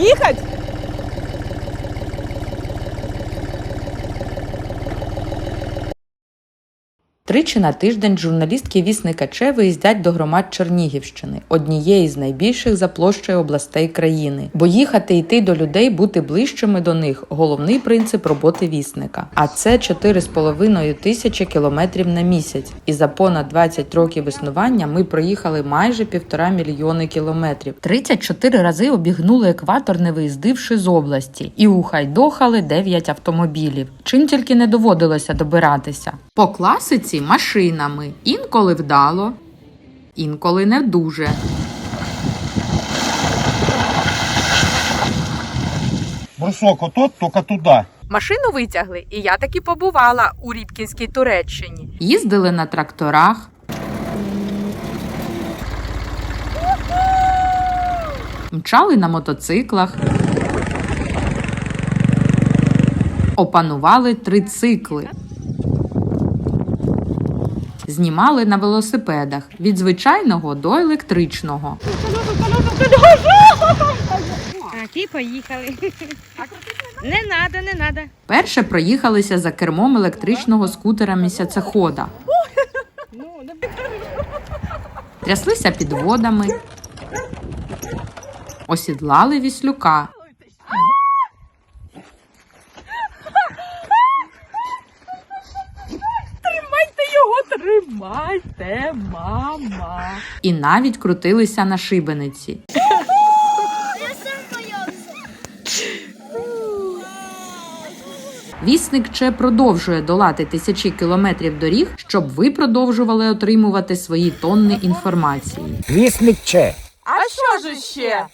Їхать? Тричі на тиждень журналістки вісника Че виїздять до громад Чернігівщини, однієї з найбільших за площею областей країни. Бо їхати йти до людей, бути ближчими до них головний принцип роботи вісника. А це 4,5 тисячі кілометрів на місяць. І за понад 20 років існування ми проїхали майже півтора мільйони кілометрів. 34 рази обігнули екватор, не виїздивши з області, і ухайдохали 9 автомобілів. Чим тільки не доводилося добиратися. По класиці машинами. Інколи вдало, інколи не дуже. Брусок отот, тільки туди. Машину витягли, і я таки побувала у Рібкінській Туреччині. Їздили на тракторах. Мчали на мотоциклах. Опанували трицикли. Знімали на велосипедах від звичайного до електричного. Такі поїхали. Не надо, не надо. Перше проїхалися за кермом електричного скутера місяцехода. Тряслися під водами, осідлали віслюка. Тримайте, мама. І навіть крутилися на шибениці. Вісник Че продовжує долати тисячі кілометрів доріг, щоб ви продовжували отримувати свої тонни інформації. Вісник Че. А що ж ще?